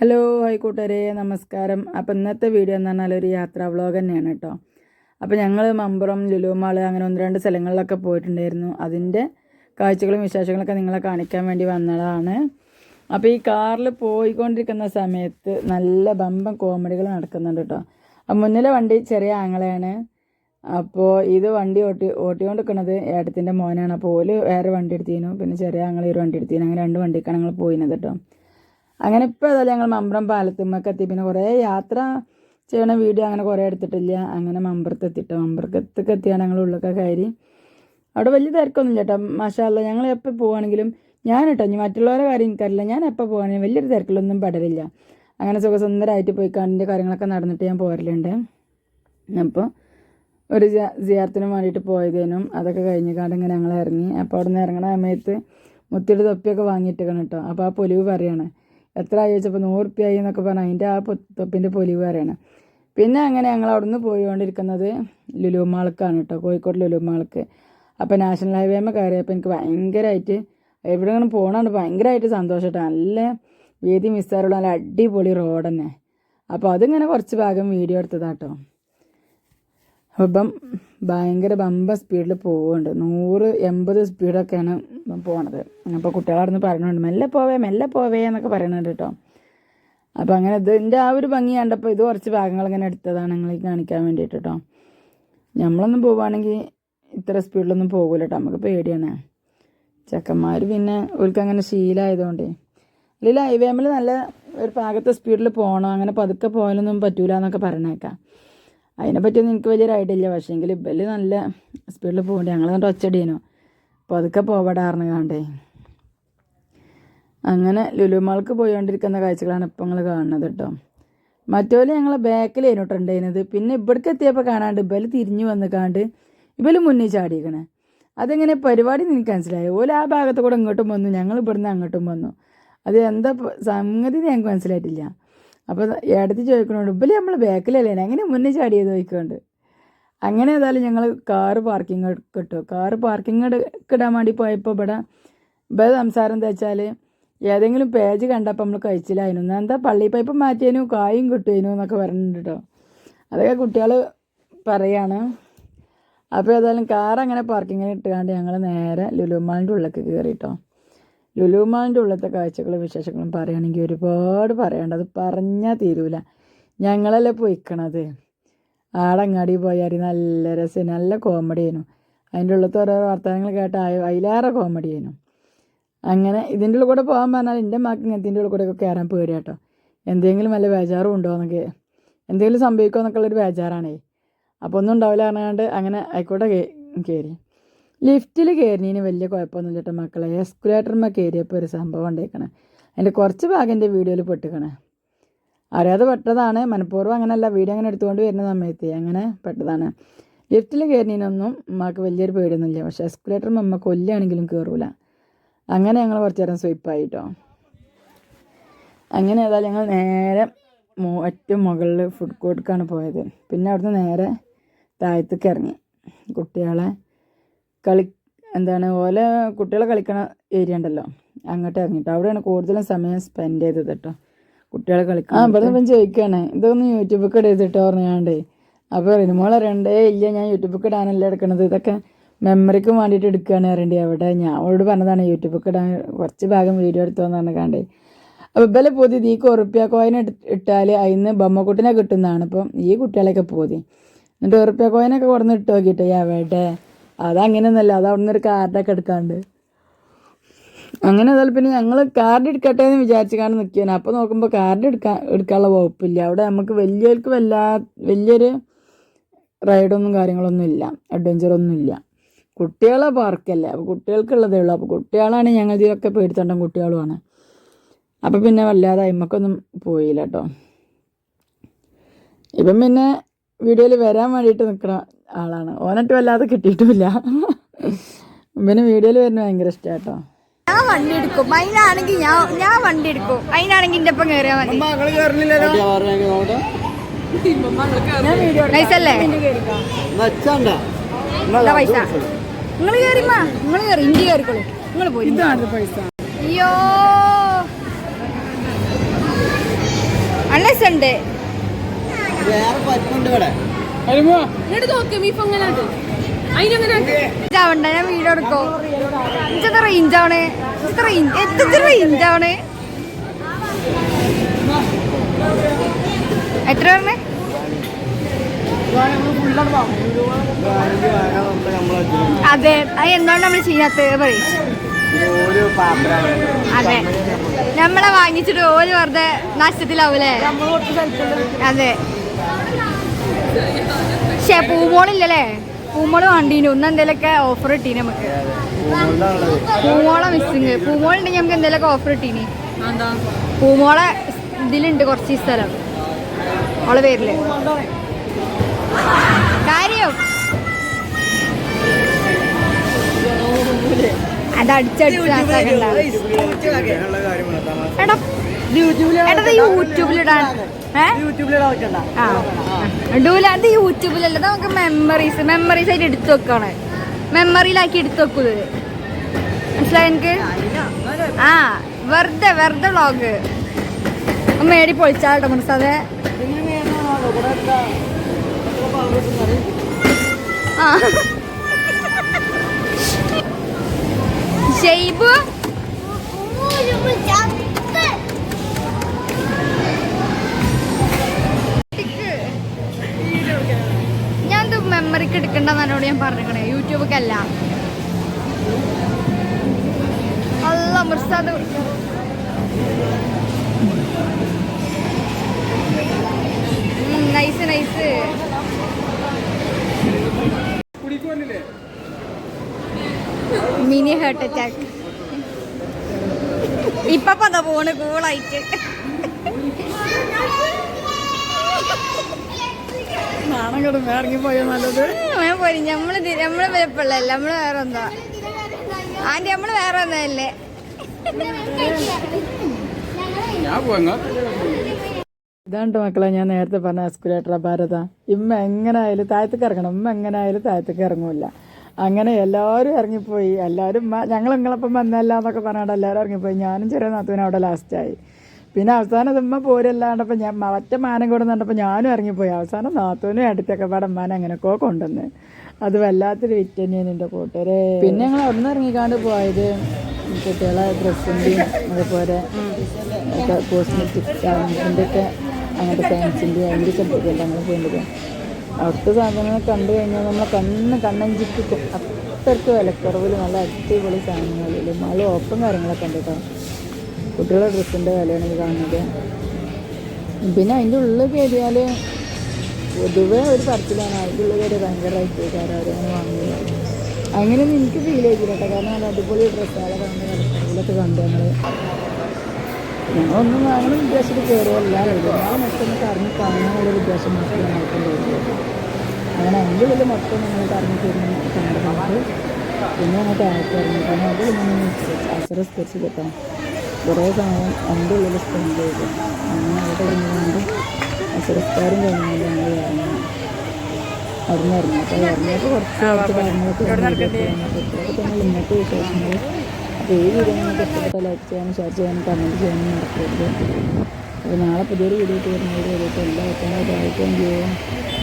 Hello ആയിക്കോട്ടെ നമസ്കാരം. അപ്പം ഇന്നത്തെ വീഡിയോ എന്ന് പറഞ്ഞാൽ ഒരു യാത്രാ വ്ളോഗ് തന്നെയാണ് കേട്ടോ. അപ്പോൾ ഞങ്ങൾ മമ്പുറം ലുലുമാൾ അങ്ങനെ ഒന്ന് രണ്ട് സ്ഥലങ്ങളിലൊക്കെ പോയിട്ടുണ്ടായിരുന്നു. അതിന്റെ കാഴ്ചകളും വിശേഷങ്ങളൊക്കെ നിങ്ങളെ കാണിക്കാൻ വേണ്ടി വന്നതാണ്. അപ്പോൾ ഈ കാറിൽ പോയിക്കൊണ്ടിരിക്കുന്ന സമയത്ത് നല്ല ബമ്പം കോമഡികൾ നടക്കുന്നുണ്ട് കേട്ടോ. മുന്നിലെ വണ്ടി ചെറിയ ആങ്ങളെയാണ് അപ്പോൾ ഇത് വണ്ടി ഓട്ടി ഓട്ടിക്കൊണ്ടിരിക്കുന്നത് ഏട്ടത്തിന്റെ മോനാണ്. അപ്പോൾ ഓൽ വേറെ വണ്ടി എടുത്തിരുന്നു. പിന്നെ ചെറിയ ആങ്ങളെ ഒരു വണ്ടി എടുത്തിരുന്നു. അങ്ങനെ രണ്ട് വണ്ടിക്കാണ് ഞങ്ങൾ പോയിരുന്നത് കേട്ടോ. അങ്ങനെ ഇപ്പോൾ ഏതായാലും ഞങ്ങൾ മമ്പ്രം പാലത്തുമ്മക്ക് എത്തി. പിന്നെ കുറേ യാത്ര ചെയ്യണ വീഡിയോ അങ്ങനെ കുറേ എടുത്തിട്ടില്ല. അങ്ങനെ മമ്പറത്ത് എത്തിയിട്ട് മമ്പറത്തേക്ക് എത്തിയാണ് ഞങ്ങൾ ഉള്ളൊക്കെ കയറി. അവിടെ വലിയ തിരക്കൊന്നും തിരക്കൊന്നുമില്ല കേട്ടോ. മാഷാല്ല ഞങ്ങൾ എപ്പോൾ പോവുകയാണെങ്കിലും ഞാൻ കേട്ടോ ഇനി മറ്റുള്ളവരെ കാര്യം എനിക്കറിയില്ല. ഞാൻ എപ്പോൾ പോവുകയാണെങ്കിലും വലിയൊരു തിരക്കിലൊന്നും പടരില്ല അങ്ങനെ സുഖസുന്ദരമായിട്ട് പോയി കണ്ടിന്റെ കാര്യങ്ങളൊക്കെ നടന്നിട്ട് ഞാൻ പോരലുണ്ട്. അപ്പോൾ ഒരു ജിയാർത്തിന് വേണ്ടിയിട്ട് പോയതേനും അതൊക്കെ കഴിഞ്ഞ കാണ്ട് ഇങ്ങനെ ഞങ്ങൾ ഇറങ്ങി. അപ്പോൾ അവിടെ നിന്ന് ഇറങ്ങണ സമയത്ത് മുത്തിയുടെ തൊപ്പിയൊക്കെ വാങ്ങിയിട്ടിരിക്കണം കേട്ടോ. അപ്പോൾ ആ പൊലിവ് പറയാണ്. എത്ര ആയി ചോദിച്ചപ്പോൾ നൂറുപ്യായി എന്നൊക്കെ പറഞ്ഞാൽ അതിന്റെ ആ തൊപ്പിന്റെ പൊലിവ് പറയണം. പിന്നെ അങ്ങനെ ഞങ്ങൾ അവിടെ നിന്ന് പോയിക്കൊണ്ടിരിക്കുന്നത് ലുലു മാൾക്കാണ് കേട്ടോ കോഴിക്കോട് ലുലു മാൾക്ക് അപ്പോൾ നാഷണൽ ഹൈവേമ്മ കയറിയപ്പോൾ എനിക്ക് ഭയങ്കരമായിട്ട് എവിടെ ഇങ്ങനെ പോകണമാണ് ഭയങ്കരമായിട്ട് സന്തോഷം നല്ല വീതി മിസ്സാറുള്ള നല്ല അടിപൊളി റോഡ് തന്നെ അപ്പോൾ അതിങ്ങനെ കുറച്ച് ഭാഗം വീഡിയോ എടുത്തതാട്ടോ അപ്പം ഭയങ്കര ബമ്പ സ്പീഡിൽ പോവുന്നുണ്ട്. നൂറ് എൺപത് സ്പീഡൊക്കെയാണ് പോണത്. അപ്പോൾ കുട്ടികളവിടുന്ന് പറയുന്നുണ്ട് മെല്ലെ പോവേ മെല്ലെ പോവേ എന്നൊക്കെ പറയുന്നുണ്ട് കേട്ടോ. അപ്പോൾ അങ്ങനെ ഇതിന്റെ ആ ഒരു ഭംഗി കണ്ടപ്പോൾ ഇത് കുറച്ച് ഭാഗങ്ങൾ ഇങ്ങനെ എടുത്തതാണ് നിങ്ങൾ കാണിക്കാൻ വേണ്ടിയിട്ട് കേട്ടോ. നമ്മളൊന്നും പോവുകയാണെങ്കിൽ ഇത്ര സ്പീഡിലൊന്നും പോകില്ല കേട്ടോ. നമുക്ക് പേടിയാണ്. ചെക്കന്മാർ പിന്നെ ഓർക്ക് അങ്ങനെ ശീലമായതുകൊണ്ട് അല്ലെങ്കിൽ ഹൈവേമിൽ നല്ല ഒരു പാകത്തെ സ്പീഡിൽ പോകണം അങ്ങനെ പതുക്കെ പോകാനൊന്നും പറ്റൂല എന്നൊക്കെ പറഞ്ഞേക്കാം. അതിനെപ്പറ്റിയൊന്നും എനിക്ക് വലിയൊരു ഐഡിയ പക്ഷേ എങ്കിൽ ഇബൽ നല്ല സ്പീഡിൽ പോകണ്ടേ ഞങ്ങൾ എന്നിട്ട് അപ്പോൾ അതൊക്കെ പോവടാറിന് കണ്ടേ. അങ്ങനെ ലുലുമാൾക്ക് പോയിക്കൊണ്ടിരിക്കുന്ന കാഴ്ചകളാണ് ഇപ്പം നിങ്ങൾ കാണുന്നത് കേട്ടോ മറ്റോൽ ഞങ്ങൾ ബാക്കിലായിരുന്നു കേട്ടോ പിന്നെ ഇവിടേക്ക് എത്തിയപ്പോൾ കാണാണ്ട് ഇബൽ തിരിഞ്ഞു വന്ന് കാണ്ട് ഇബൽ മുന്നിൽ ചാടിയിരിക്കണേ അതെങ്ങനെ പരിപാടി നിനക്ക് മനസ്സിലായി. ഓല ആ ഭാഗത്ത് കൂടെ ഇങ്ങോട്ടും വന്നു. ഞങ്ങൾ ഇവിടുന്ന് അങ്ങോട്ടും വന്നു. അത് എന്താ സംഗതി ഞങ്ങൾക്ക് മനസ്സിലായിട്ടില്ല. അപ്പോൾ ഏടത്തി ചോദിക്കണോണ്ട് ഇപ്പം നമ്മൾ ബാക്കിലല്ലേ? അങ്ങനെ മുന്നേ ചാടിയത്? ചോദിക്കുന്നുണ്ട് അങ്ങനെ ഏതായാലും ഞങ്ങൾ കാറ് പാർക്കിംഗ് കിട്ടും കാറ് പാർക്കിംഗ് ഇടാൻ വേണ്ടി പോയപ്പോൾ ഇവിടെ ഇവിടെ സംസാരം എന്താ വെച്ചാൽ ഏതെങ്കിലും പേജ് കണ്ടപ്പോൾ നമ്മൾ കഴിച്ചില്ലായിരുന്നു. എന്താ പള്ളി പൈപ്പ് മാറ്റിയതിനും കായും കിട്ടുമായിരുന്നു എന്നൊക്കെ പറഞ്ഞിട്ടുണ്ട് കേട്ടോ അതൊക്കെ കുട്ടികൾ പറയാണ്. അപ്പോൾ ഏതായാലും കാർ അങ്ങനെ പാർക്കിങ്ങിന് ഇട്ടുകൊണ്ട് ഞങ്ങൾ നേരെ ലുലുമാളിന്റെ ഉള്ളിലേക്ക് കയറി കേട്ടോ ലുലുമാളിന്റെ ഉള്ളത്തെ കാഴ്ചകളും വിശേഷങ്ങളും പറയുകയാണെങ്കിൽ ഒരുപാട് പറയാണ്ട് അത് പറഞ്ഞാൽ തീരൂല. ഞങ്ങളല്ലേ പോയിക്കണത്? ആടങ്ങാടി പോയാൽ നല്ല രസം നല്ല കോമഡി അതിന്റെ ഉള്ളത്തെ ഓരോ വർത്തമാനങ്ങൾ കേട്ട അതിലേറെ കോമഡി അങ്ങനെ ഇതിന്റെ ഉള്ളിൽ കൂടെ പോകാൻ പറഞ്ഞാൽ എന്റെ മാക്ക് ഇങ്ങനത്തെ ഉള്ളിൽ കൂടെ ഒക്കെ കയറാൻ പേടി കേട്ടോ. എന്തെങ്കിലും വല്ല ബേജാറും ഉണ്ടോ എന്നൊക്കെ. എന്തെങ്കിലും സംഭവിക്കുമോ എന്നൊക്കെ ഉള്ളൊരു ബേജാറാണേ. അപ്പോൾ ഒന്നും ഉണ്ടാവില്ല പറഞ്ഞാണ്ട് അങ്ങനെ ആയിക്കോട്ടെ കയറി. ലിഫ്റ്റിൽ കയറിനു വലിയ കുഴപ്പമൊന്നും ചേട്ടാ മക്കളെ. എസ്കുലേറ്റർമ്മ കയറിയപ്പോൾ ഒരു സംഭവം ഉണ്ടായിക്കണേ. അതിന്റെ കുറച്ച് ഭാഗം എന്റെ വീഡിയോയിൽ പെട്ടിക്കണേ. അറിയാതെ പെട്ടതാണ്. മനഃപൂർവം അങ്ങനെയല്ല. വീഡിയോ അങ്ങനെ എടുത്തുകൊണ്ട് വരുന്ന സമയത്ത് അങ്ങനെ പെട്ടതാണ്. ലിഫ്റ്റിൽ കയറിനൊന്നും ഉമ്മക്ക് വലിയൊരു പേടിയൊന്നുമില്ല. പക്ഷേ എസ്കുലേറ്റർ അമ്മ കൊല്ലുകയാണെങ്കിലും കയറൂല അങ്ങനെ ഞങ്ങൾ കുറച്ച് നേരം സ്വീപ്പായിട്ടോ അങ്ങനെ ഏതായാലും ഞങ്ങൾ നേരെ ഏറ്റവും മുകളിൽ ഫുഡ് കോർട്ടിലേക്കാണ് പോയത്. പിന്നെ അവിടുന്ന് നേരെ താഴത്തേക്ക് ഇറങ്ങി. കുട്ടികളെ കളി എന്താണ് ഓലെ കുട്ടികളെ കളിക്കണ ഏരിയ ഉണ്ടല്ലോ. അങ്ങോട്ട് ഇറങ്ങിട്ട്. അവിടെയാണ് കൂടുതലും സമയം സ്പെൻഡ് ചെയ്തത് കേട്ടോ കുട്ടികളെ കളിക്കാൻ ആ ഇവിടെ ഇപ്പം ചോദിക്കുകയാണ് ഇതൊന്ന് യൂട്യൂബിൽ ഇടരുത് കേട്ടോ പറഞ്ഞാണ്ടേ. അപ്പോൾ റിനിമോൾ അറിയണ്ടേ ഇല്ല ഞാൻ യൂട്യൂബിൽ ഇടാനല്ല എടുക്കണത്. ഇതൊക്കെ മെമ്മറിക്ക് വേണ്ടിയിട്ട് എടുക്കുകയാണ് അറിയണ്ടേ അവിടെ. ഞാൻ അവളോട് പറഞ്ഞതാണ് യൂട്യൂബിൽ ഇടാൻ കുറച്ച് ഭാഗം വീഡിയോ എടുത്തോന്ന് പറഞ്ഞാണ്ടേ അപ്പോൾ ഇവലെ പോതി ഈ ഉറുപ്പ്യ കോയിൻ ഇട്ടാൽ അതിന് ബൊമ്മക്കുട്ടിനെ കിട്ടുന്നതാണ്. ഇപ്പം ഈ കുട്ടികളെയൊക്കെ പോതി. എന്നിട്ട് ഉറുപ്പ്യ കോയിനൊക്കെ കൊടുന്ന് ഇട്ട് നോക്കിയിട്ട് എവിടെ? അതങ്ങനെയൊന്നുമല്ല. അത് അവിടെ നിന്നൊരു കാർഡൊക്കെ എടുക്കാണ്ട്. അങ്ങനെ അതായത് പിന്നെ ഞങ്ങൾ കാർഡ് എടുക്കട്ടെ എന്ന് വിചാരിച്ചാണ് നിൽക്കുകയാണ് അപ്പോൾ നോക്കുമ്പോൾ കാർഡ് എടുക്കാൻ എടുക്കാനുള്ള വകുപ്പില്ല. അവിടെ നമുക്ക് വലിയവർക്ക് വല്ലാ വലിയൊരു റൈഡൊന്നും കാര്യങ്ങളൊന്നും ഇല്ല. അഡ്വഞ്ചറൊന്നും ഇല്ല. കുട്ടികളെ പാർക്കല്ലേ അപ്പോൾ കുട്ടികൾക്കുള്ളതേ ഉള്ളൂ. അപ്പോൾ കുട്ടികളാണ് ഞങ്ങൾ ഇതിലൊക്കെ പേടിത്തോണ്ടം കുട്ടികളുമാണ്. അപ്പോൾ പിന്നെ വല്ലാതെ അയിമക്കൊന്നും പോയില്ല കേട്ടോ ഇപ്പം പിന്നെ വീഡിയോയിൽ വരാൻ വേണ്ടിയിട്ട് നിൽക്കുന്ന ആളാണ്. ഓനിട്ട് വല്ലാതെ കിട്ടിയിട്ടുമില്ല. പിന്നെ വീഡിയോയിൽ വരുന്ന ഭയങ്കര ഇഷ്ടമാണ് കേട്ടോ ഞാൻ വണ്ടി എടുക്കും. അതിനാണെങ്കിൽ ഞാൻ ഞാൻ വണ്ടി എടുക്കും. അതിനാണെങ്കിൽ എന്റെ ഒപ്പം കയറിയാ മതി. പൈസ? നിങ്ങൾ കയറിമാ നിങ്ങൾ കയറി ഇന്ത്യ കയറിക്കോളൂ നിങ്ങൾ പോയി. ഇതാണ് പൈസ. അയ്യോ. അണ്ണസ് ഉണ്ട്. വേറെ പറ്റുന്നുണ്ട് ഇവിടെ. ഞാൻ വീട് എടുക്കോ? റേഞ്ച് റേഞ്ചാണ് എത്ര റേഞ്ച് എത്ര പറഞ്ഞേ അതെ അത് എന്താണ് നമ്മൾ ചെയ്യാത്തത്? പറയും. ഒരു പാത്രം അതെ. നമ്മളെ വാങ്ങിച്ചിട്ട് ഓര് വെറുതെ നഷ്ടത്തിലാവൂലേ? അതെ. പക്ഷേ പൂമോളില്ലല്ലേ? പൂമോൾ വണ്ടീനു ഒന്ന് എന്തെങ്കിലുമൊക്കെ ഓഫർ കിട്ടീന് നമുക്ക്. പൂമോളെ മിസ്സിങ് പൂമോളുണ്ടെങ്കിൽ നമുക്ക് എന്തെങ്കിലുമൊക്കെ ഓഫർ കിട്ടീനി പൂമോളെ ഇതിലുണ്ട് കുറച്ച് സ്ഥലം. ഓളെ പേരിൽ. കാര്യം? അത് അടിച്ചടിച്ച് നാസാക്കണ്ട എടാ എടാ ഇത് യൂട്യൂബിലിടാൻ. ഏ? ആ. ഡൂല അത് യൂട്യൂബിലല്ല നമുക്ക് മെമ്മറീസ് മെമ്മറീസ് ആയിട്ട് എടുത്തു വെക്കാണ്. മെമ്മറിയിലാക്കി എടുത്തു വെക്കുന്നത് മനസ്സിലായി എനിക്ക്? ആ വെറുതെ വെറുതെ വ്ളോഗ് മേടി പൊളിച്ചാട്ടോ മനസ്സതെ ആ. ഷെയ്ബ്? പറഞ്ഞിരിക്കണേ യൂട്യൂബൊക്കെ അല്ല നല്ല Mirsad nice nice mini heart attack ഇപ്പൊ പത പോണ്? കൂളായിട്ട് നാണം കിടന്ന് ഇറങ്ങിപ്പോയോ നല്ലത്? ഞാൻ പോരി. നമ്മൾ തി- നമ്മൾ വരപ്പുള്ളല്ല നമ്മൾ വേറെ എന്താ ആന്റി നമ്മൾ വേറെ ഒന്നല്ലേ? ഇതാണ് ഇതാണ്ട് മക്കളെ ഞാൻ നേരത്തെ പറഞ്ഞ എസ്കുലേറ്റർ ഭാരത. ഇമ്മ എങ്ങനെ ആയാലും താഴത്തേക്ക് ഇറങ്ങണം. ഉമ്മ എങ്ങനെ ആയാലും താഴത്തേക്ക് ഇറങ്ങൂല. അങ്ങനെ എല്ലാവരും ഇറങ്ങിപ്പോയി. എല്ലാവരും ഞങ്ങൾ ഇങ്ങളപ്പം വന്നല്ല എന്നൊക്കെ പറഞ്ഞാണ്ട് എല്ലാവരും ഇറങ്ങിപ്പോയി. ഞാനും ചെറിയ നാത്തുവിനും അവിടെ ലാസ്റ്റായി പിന്നെ അവസാനം ഉമ്മ പോരല്ലാണ്ടപ്പോൾ ഞാൻ മറ്റ മാനം കൊടുന്നുണ്ടപ്പോൾ ഞാനും ഇറങ്ങിപ്പോയി. അവസാനം നാത്തോനും അടുത്തൊക്കെ പാടെ മാനം അങ്ങനെയൊക്കെ കൊണ്ടുവന്ന്. അത് വല്ലാത്തൊരു വിറ്റ് തന്നെയാണ് എന്റെ കൂട്ടുകാരെ പിന്നെ ഞങ്ങൾ അവിടെ ഇറങ്ങിക്കാണ്ട് പോയത് കുട്ടികളെ ഡ്രസ്സിന്റെയും അതുപോലെ കോസ്മെറ്റിക്സ് അതിന്റെ ഒക്കെ അങ്ങനത്തെ സയൻസിന്റെയും അതിന്റെ സബ്ജക്റ്റ് ഞങ്ങൾ പോയിട്ട് അവിടുത്തെ സാധനങ്ങൾ കണ്ടു കഴിഞ്ഞാൽ നമ്മളെ കണ്ണ് കണ്ണഞ്ചിപ്പിക്കും അത്രയ്ക്ക് വിലക്കുറവിൽ നല്ല അടിപൊളി സാധനങ്ങളിൽ നല്ല ഓപ്പൺ കാര്യങ്ങളൊക്കെ ഉണ്ട് കേട്ടോ. കുട്ടികളുടെ ഡ്രസ്സിന്റെ വിലയാണ് ഇത് കാണുന്നത്. പിന്നെ അതിന്റെ ഉള്ളിൽ കയറിയാൽ പൊതുവേ ഒരു പറച്ചിലാണ് അതിന്റെ ഉള്ളിൽ കയറി ഭയങ്കര റൈറ്റുകാർ അവരങ്ങനെ വാങ്ങുക അങ്ങനെയൊന്നും എനിക്ക് ഫീൽ ചെയ്തില്ല കേട്ടോ. കാരണം നല്ല അടിപൊളി ഡ്രസ്സുകളെ കണ്ട് വിലക്കുറവിലൊക്കെ കണ്ടു ഞങ്ങൾ ഞങ്ങളൊന്നും വാങ്ങണം ഉദ്ദേശിച്ചിട്ട് കയറിയല്ല. ഞാൻ മൊത്തം കറങ്ങി കാണാനുള്ളൊരു ഉദ്ദേശം മാത്രമേ നമുക്കുണ്ടായിരുന്നുള്ളൂ അങ്ങനെ അതിന്റെ ഉള്ളിൽ മൊത്തം ഞങ്ങൾ കറങ്ങി തീർന്ന് കണ്ടു പിന്നെ ഞങ്ങൾ ആയിട്ടിറങ്ങി പിന്നെ അതിൽ പിന്നെ ആശ്രയിച്ച് കേട്ടോ കുറേ സമയം എന്റെ ഉള്ളിൽ സ്പെൻഡ് ചെയ്തു. അങ്ങനെ അവിടെ ഇരുന്നുകൊണ്ട് പുരസ്കാരം കഴിഞ്ഞാൽ ഞങ്ങൾ ഇറങ്ങി. അവിടുന്ന് ഇറങ്ങി അപ്പോൾ ഇറങ്ങിയപ്പോൾ കുറച്ച് കുറച്ച് കാര്യങ്ങളൊക്കെ തന്നെ ഇന്നത്തെ വിശേഷങ്ങൾ അപ്പോൾ ഈ വീഡിയോ നിങ്ങൾക്ക് ഇഷ്ടപ്പെട്ട ലൈക്ക് ചെയ്യാനും ഷെയർ ചെയ്യാനും കമന്റ് ചെയ്യാനും മറക്കരുത്. അപ്പോൾ നാളെ പുതിയൊരു വീഡിയോ വരുന്നത് വരെയൊക്കെ എല്ലാവർക്കും താങ്ക് യു